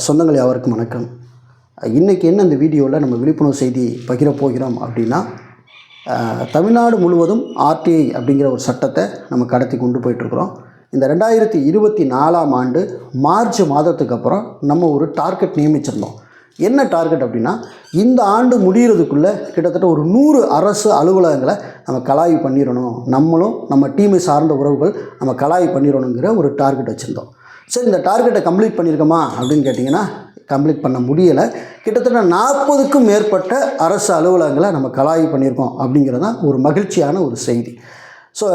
சொந்தங்கள் யாவருக்கும் வணக்கம். இன்றைக்கி என்ன இந்த வீடியோவில் நம்ம விழிப்புணர்வு செய்தி பகிர போகிறோம் அப்படின்னா தமிழ்நாடு முழுவதும் ஆர்டிஐ அப்படிங்கிற ஒரு சட்டத்தை நம்ம கடத்தி கொண்டு போயிட்டுருக்குறோம். இந்த ரெண்டாயிரத்தி இருபத்தி நாலாம் ஆண்டு மார்ச் மாதத்துக்கு அப்புறம் நம்ம ஒரு டார்கெட் நியமிச்சிருந்தோம். என்ன டார்கெட் அப்படின்னா இந்த ஆண்டு முடிகிறதுக்குள்ளே கிட்டத்தட்ட ஒரு நூறு அரசு அலுவலகங்களை நம்ம கலாய்வு பண்ணிடணும். நம்மளும் நம்ம டீமை சார்ந்த உறவுகள் நம்ம கலாய்வு பண்ணிடணுங்கிற ஒரு டார்கெட் வச்சுருந்தோம். சரி இந்த டார்கெட்டை கம்ப்ளீட் பண்ணியிருக்கோமா? அப்படின்னு கேட்டிங்கன்னா கம்ப்ளீட் பண்ண முடியலை. கிட்டத்தட்ட நாற்பதுக்கும் மேற்பட்ட அரசு அலுவலகங்களை நம்ம கலாய் பண்ணியிருக்கோம் அப்படிங்கிறது தான் ஒரு மகிழ்ச்சியான ஒரு செய்தி. ஸோ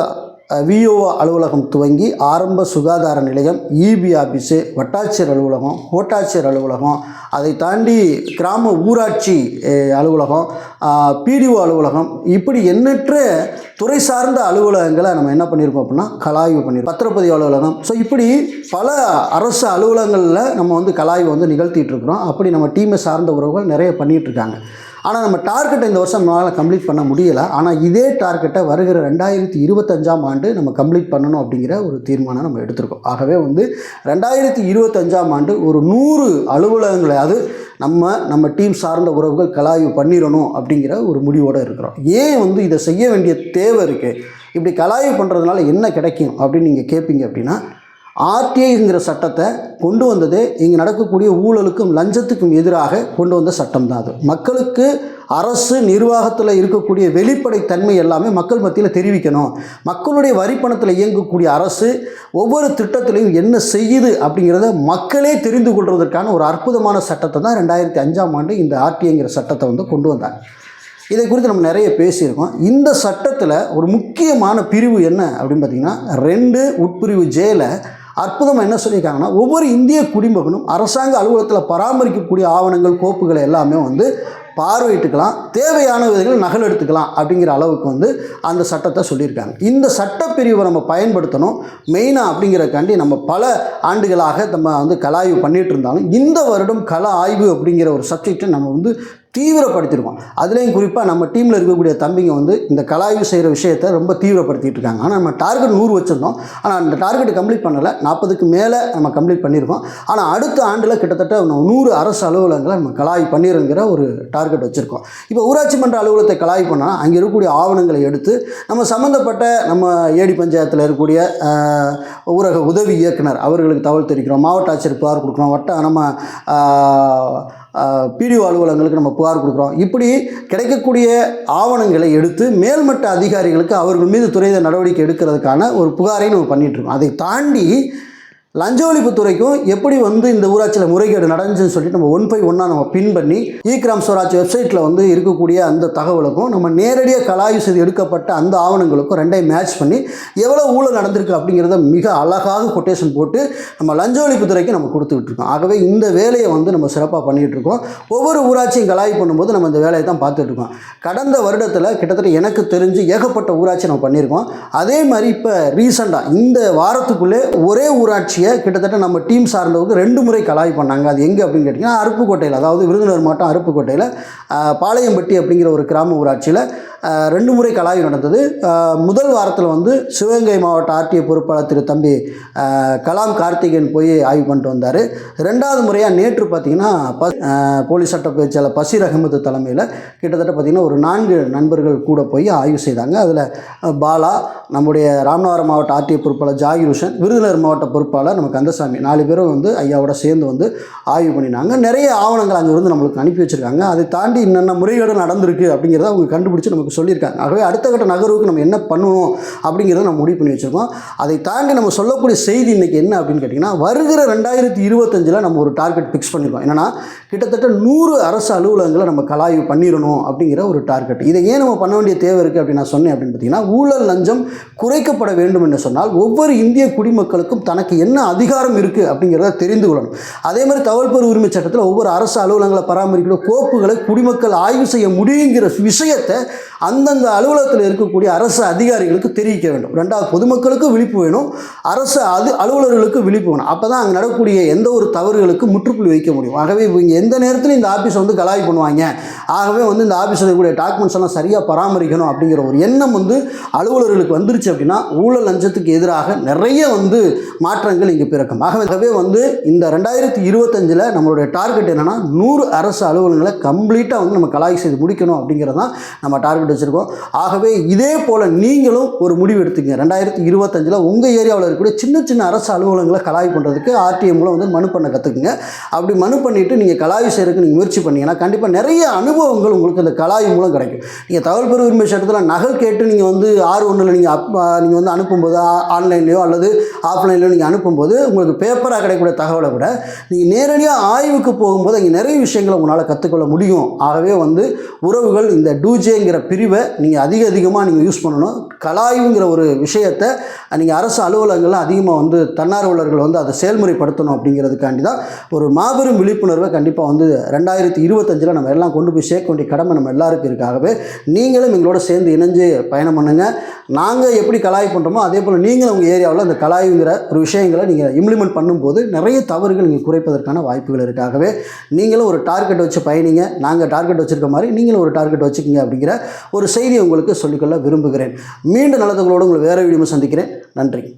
விஓ அலுவலகம் துவங்கி ஆரம்ப சுகாதார நிலையம் இபி ஆஃபீஸு வட்டாட்சியர் அலுவலகம் கோட்டாட்சியர் அலுவலகம் அதை தாண்டி கிராம ஊராட்சி அலுவலகம் பிடிஓ அலுவலகம் இப்படி எண்ணற்ற துறை சார்ந்த அலுவலகங்களை நம்ம என்ன பண்ணியிருக்கோம் அப்படின்னா கலாய்வு பண்ணியிருக்கோம் பத்திரப்பதிவு அலுவலகம். ஸோ இப்படி பல அரசு அலுவலகங்களில் நம்ம வந்து கலாய்வு வந்து நிகழ்த்திட்டு இருக்கிறோம். அப்படி நம்ம டீமை சார்ந்த உறவுகள் நிறைய பண்ணிகிட்டு இருக்காங்க. ஆனால் நம்ம டார்கெட்டை இந்த வருஷம் நம்மளால் கம்ப்ளீட் பண்ண முடியலை. ஆனால் இதே டார்கெட்டை வருகிற ரெண்டாயிரத்தி இருபத்தஞ்சாம் ஆண்டு நம்ம கம்ப்ளீட் பண்ணணும் அப்படிங்கிற ஒரு தீர்மானம் நம்ம எடுத்திருக்கோம். ஆகவே வந்து ரெண்டாயிரத்தி இருபத்தஞ்சாம் ஆண்டு ஒரு நூறு அலுவலகங்களையாவது நம்ம நம்ம டீம் சார்ந்த உறவுகள் கலாய்வு பண்ணிடணும் அப்படிங்கிற ஒரு முடிவோடு இருக்கிறோம். ஏன் வந்து இதை செய்ய வேண்டிய தேவை இருக்குது இப்படி கலாய்வு பண்ணுறதுனால என்ன கிடைக்கும் அப்படின்னு நீங்கள் கேட்பீங்க அப்படின்னா ஆர்டிஐங்கிற சட்டத்தை கொண்டு வந்தது இங்கே நடக்கக்கூடிய ஊழலுக்கும் லஞ்சத்துக்கும் எதிராக கொண்டு வந்த சட்டம் தான் அது. மக்களுக்கு அரசு நிர்வாகத்தில் இருக்கக்கூடிய வெளிப்படைத்தன்மை எல்லாமே மக்கள் மத்தியில் தெரிவிக்கணும். மக்களுடைய வரிப்பணத்தில் இயங்கக்கூடிய அரசு ஒவ்வொரு திட்டத்திலையும் என்ன செய்யுது அப்படிங்கிறத மக்களே தெரிந்து கொள்வதற்கான ஒரு அற்புதமான சட்டத்தை தான் ரெண்டாயிரத்தி அஞ்சாம் ஆண்டு இந்த ஆர்டிஐங்கிற சட்டத்தை வந்து கொண்டு வந்தாங்க. இதை குறித்து நம்ம நிறைய பேசியிருக்கோம். இந்த சட்டத்தில் ஒரு முக்கியமான பிரிவு என்ன அப்படின்னு பார்த்தீங்கன்னா ரெண்டு உட்பிரிவு ஜேயில் அற்புதமாக என்ன சொல்லியிருக்காங்கன்னா ஒவ்வொரு இந்திய குடிமகனும் அரசாங்க அலுவலகத்தில் பராமரிக்கக்கூடிய ஆவணங்கள் கோப்புகளை எல்லாமே வந்து பார்வையிட்டுக்கலாம் தேவையான விதைகளை நகல் எடுத்துக்கலாம் அப்படிங்கிற அளவுக்கு வந்து அந்த சட்டத்தை சொல்லியிருக்காங்க. இந்த சட்டப்பிரிவை நம்ம பயன்படுத்தணும். மெயினாக அப்படிங்கிறக்காண்டி நம்ம பல ஆண்டுகளாக நம்ம வந்து கலாய்வு பண்ணிகிட்டு இருந்தாலும் இந்த வருடம் கல ஆய்வு அப்படிங்கிற ஒரு சப்ஜெக்டை நம்ம வந்து தீவிரப்படுத்தியிருக்கோம் அதுலேயும் குறிப்பாக நம்ம டீமில் இருக்கக்கூடிய தம்பிங்க வந்து இந்த கலாய்வு செய்கிற விஷயத்தை ரொம்ப தீவிரப்படுத்திட்டு இருக்காங்க. ஆனால் நம்ம டார்கெட் நூறு வச்சுருந்தோம். ஆனால் அந்த டார்கெட் கம்ப்ளீட் பண்ணலை. நாற்பதுக்கு மேலே நம்ம கம்ப்ளீட் பண்ணியிருக்கோம் ஆனால் அடுத்த ஆண்டில் கிட்டத்தட்ட நம்ம நூறு அரசு அலுவலகங்களை நம்ம கலாய் பண்ணிடுங்கிற ஒரு டார்கெட் வச்சுருக்கோம். இப்போ ஊராட்சி மன்ற அலுவலகத்தை கலாய் பண்ணால் அங்கே இருக்கக்கூடிய ஆவணங்களை எடுத்து நம்ம சம்மந்தப்பட்ட நம்ம ஏடி பஞ்சாயத்தில் இருக்கக்கூடிய ஊரக உதவி இயக்குனர் அவர்களுக்கு தகவல் தெரிவிக்கிறோம். மாவட்ட ஆட்சியர் புகார் கொடுக்குறோம். வட்ட நம்ம பிடிஓ அலுவலகங்களுக்கு நம்ம புகார் கொடுக்குறோம். இப்படி கிடைக்கக்கூடிய ஆவணங்களை எடுத்து மேல்மட்ட அதிகாரிகளுக்கு அவர்கள் மீது துறை நடவடிக்கை எடுக்கிறதுக்கான ஒரு புகாரை நம்ம பண்ணிகிட்ருக்கோம் அதை தாண்டி லஞ்ச ஒழிப்புத்துறைக்கும் எப்படி வந்து இந்த ஊராட்சியில் முறைகேடு நடந்துச்சுன்னு சொல்லிட்டு நம்ம ஒன் பை ஒன்னாக நம்ம பின் பண்ணி இ கிராம் ஸ்வராஜ் வெப்சைட்டில் வந்து இருக்கக்கூடிய அந்த தகவலுக்கும் நம்ம நேரடியாக கலாய்வு செய்து எடுக்கப்பட்ட அந்த ஆவணங்களுக்கும் ரெண்டையும் மேட்ச் பண்ணி எவ்வளோ ஊழல் நடந்திருக்கு அப்படிங்கிறத மிக அழகாக கொட்டேஷன் போட்டு நம்ம லஞ்ச ஒழிப்புத்துறைக்கு நம்ம கொடுத்துக்கிட்டு இருக்கோம். ஆகவே இந்த வேலையை வந்து நம்ம சிறப்பாக பண்ணிகிட்டு இருக்கோம். ஒவ்வொரு ஊராட்சியும் கலாய் பண்ணும்போது நம்ம இந்த வேலையை தான் பார்த்துட்டு இருக்கோம். கடந்த வருடத்தில் கிட்டத்தட்ட எனக்கு தெரிஞ்சு ஏகப்பட்ட ஊராட்சி நம்ம பண்ணியிருக்கோம். அதே மாதிரி இப்போ ரீசெண்டாக இந்த வாரத்துக்குள்ளே ஒரே ஊராட்சியை கிட்டத்தட்ட நம்ம டீம் சார்ந்தவங்க ரெண்டு முறை கலாய் பண்ணாங்க. அது எங்கே அப்படின்னு கேட்டிங்கன்னா அருப்புக்கோட்டையில் அதாவது விருதுநகர் மாவட்டம் அருப்புக்கோட்டையில் பாளையம்பட்டி அப்படிங்கிற ஒரு கிராம ஊராட்சியில் ரெண்டு முறை கலாய்வு நடந்தது. முதல் வாரத்தில் வந்து சிவகங்கை மாவட்ட ஆர்டிஐ பொறுப்பாளர் திரு தம்பி கலாம் கார்த்திகேயன் போய் ஆய்வு பண்ணிட்டு வந்தார். ரெண்டாவது முறையாக நேற்று பார்த்திங்கன்னா ப போலீஸ் சட்ட பேச்சாளர் பசீர் அகமது தலைமையில் கிட்டத்தட்ட பார்த்திங்கன்னா ஒரு நான்கு நண்பர்கள் கூட போய் ஆய்வு செய்தாங்க. அதில் பாலா நம்முடைய ராமநாதபுரம் மாவட்ட ஆர்டிஐ பொறுப்பாளர் ஜாகிர் ஹுசன் விருதுநகர் மாவட்ட பொறுப்பாளர் நம்ம கந்தசாமி நாலு பேரும் வந்து ஐயாவோட சேர்ந்து வந்து ஆய்வு பண்ணினாங்க. நிறைய ஆவணங்கள் அங்கே இருந்து நம்மளுக்கு அனுப்பி வச்சுருக்காங்க. அதை தாண்டி என்னென்ன முறைகேடு நடந்திருக்கு அப்படிங்கிறத அவங்க கண்டுபிடிச்சி நமக்கு சொல்லியிருக்காங்க. ஆகவே அடுத்த கட்ட நகர்வுக்கு நம்ம என்ன பண்ணணும் அப்படிங்கிறத நம்ம முடிவு பண்ணி வச்சுருக்கோம். அதை தாண்டி நம்ம சொல்லக்கூடிய செய்தி இன்றைக்கி என்ன அப்படின்னு கேட்டிங்கன்னா வருகிற ரெண்டாயிரத்தி இருபத்தஞ்சில் நம்ம ஒரு டார்கெட் ஃபிக்ஸ் பண்ணியிருக்கோம் என்னென்னா கிட்டத்தட்ட நூறு அரசு அலுவலகங்களை நம்ம கலாய்வு பண்ணிடணும் அப்படிங்கிற ஒரு டார்கெட் இதை ஏன் நம்ம பண்ண வேண்டிய தேவை இருக்குது அப்படின்னு நான் சொன்னேன் அப்படின்னு பார்த்தீங்கன்னா ஊழல் லஞ்சம் குறைக்கப்பட வேண்டும் என்று சொன்னால் ஒவ்வொரு இந்திய குடிமக்களுக்கும் தனக்கு என்ன அதிகாரம் இருக்குது அப்படிங்கிறத தெரிந்து கொள்ளணும். அதே மாதிரி தகவல் பெறு உரிமை சட்டத்தில் ஒவ்வொரு அரசு அலுவலகங்களை பராமரிக்கிற கோப்புகளை குடிமக்கள் ஆய்வு செய்ய முடியுங்கிற விஷயத்தை அந்தந்த அலுவலகத்தில் இருக்கக்கூடிய அரசு அதிகாரிகளுக்கு தெரிவிக்க வேண்டும். ரெண்டாவது பொதுமக்களுக்கும் விழிப்பு வேணும். அரசு அது அலுவலர்களுக்கு விழிப்பு வேணும். அப்போ தான் அங்கே நடக்கக்கூடிய எந்த ஒரு தவறுகளுக்கு முற்றுப்புள்ளி வைக்க முடியும். ஆகவே இவங்க எந்த நேரத்திலும் இந்த ஆஃபீஸ் வந்து கலாய் பண்ணுவாங்க. ஆகவே வந்து இந்த ஆஃபீஸில் இருக்கக்கூடிய டாக்குமெண்ட்ஸ் எல்லாம் சரியாக பராமரிக்கணும் அப்படிங்கிற ஒரு எண்ணம் வந்து அலுவலர்களுக்கு வந்துருச்சு அப்படின்னா ஊழல் லஞ்சத்துக்கு எதிராக நிறைய வந்து மாற்றங்கள் இங்கே பிறக்கும். ஆகவே வந்து இந்த ரெண்டாயிரத்தி இருபத்தஞ்சில் நம்மளுடைய டார்கெட் என்னென்னா நூறு அரசு அலுவலகங்களை கம்ப்ளீட்டாக வந்து நம்ம கலாய் செய்து முடிக்கணும் அப்படிங்கிறது தான் நம்ம டார்கெட் வச்சுருக்கோம். ஆகவே இதே போல் நீங்களும் ஒரு முடிவு எடுத்துங்க ரெண்டாயிரத்தி இருபத்தஞ்சில் உங்கள் ஏரியாவில் இருக்கக்கூடிய சின்ன சின்ன அரசு அலுவலகங்களை கலாய் பண்ணுறதுக்கு ஆர்டிஎம் மூலம் வந்து மனு பண்ண கற்றுக்குங்க அப்படி மனு பண்ணிவிட்டு நீங்கள் கலாய் செய்கிறதுக்கு நீங்கள் முயற்சி பண்ணீங்கன்னா கண்டிப்பாக நிறைய அனுபவங்கள் உங்களுக்கு இந்த கலாய் மூலம் கிடைக்கும். நீங்கள் தகவல் பெற விரும்பிய சட்டத்தில் நகல் கேட்டு நீங்கள் வந்து ஆறு ஒன்றில் நீங்கள் அப் நீங்கள் வந்து அனுப்பும்போது ஆன்லைன்லேயோ அல்லது ஆஃப்லைன்லையோ நீங்கள் அனுப்பும்போது உங்களுக்கு பேப்பராக கிடைக்கக்கூடிய தகவலை விட நீங்கள் நேரடியாக ஆய்வுக்கு போகும்போது அங்கே நிறைய விஷயங்களை உங்களால் கற்றுக்கொள்ள முடியும். ஆகவே வந்து உறவுகள் இந்த டூஜேங்கிற பிரிவை நீங்கள் அதிக அதிகமாக நீங்கள் யூஸ் பண்ணணும். கலாய்வுங்கிற ஒரு விஷயத்தை நீங்கள் அரசு அலுவலகங்கள்லாம் அதிகமாக வந்து தன்னார்வலர்கள் வந்து அதை செயல்முறைப்படுத்தணும் அப்படிங்கிறதுக்காண்டி தான் ஒரு மாபெரும் விழிப்புணர்வை கண்டிப்பாக வந்து ரெண்டாயிரத்தி இருபத்தஞ்சில் நம்ம எல்லாம் கொண்டு போய் சேர்க்க வேண்டிய கடமை நம்ம எல்லாருக்கும் இருக்காகவே நீங்களும் எங்களோட சேர்ந்து இணைஞ்சு பயணம் பண்ணுங்கள் நாங்கள் எப்படி கலாய் பண்ணுறோமோ அதே போல் நீங்களும் உங்கள் ஏரியாவில் அந்த கலாய்ங்கிற ஒரு விஷயங்களை நீங்கள் இம்ப்ளிமெண்ட் பண்ணும்போது நிறைய தவறுகள் நீங்கள் குறைப்பதற்கான வாய்ப்புகள் இருக்காகவே நீங்களும் ஒரு டார்கெட் வச்சு பயணிங்க. நாங்கள் டார்கெட் வச்சுருக்க மாதிரி நீங்களும் ஒரு டார்கெட் வச்சுக்கோங்க அப்படிங்கிற ஒரு செய்தியை உங்களுக்கு சொல்லிக்கொள்ள விரும்புகிறேன். மீண்டும் நல்லதுகளோடு உங்களை வேறு வீடியோ சந்திக்கிறேன். நன்றி.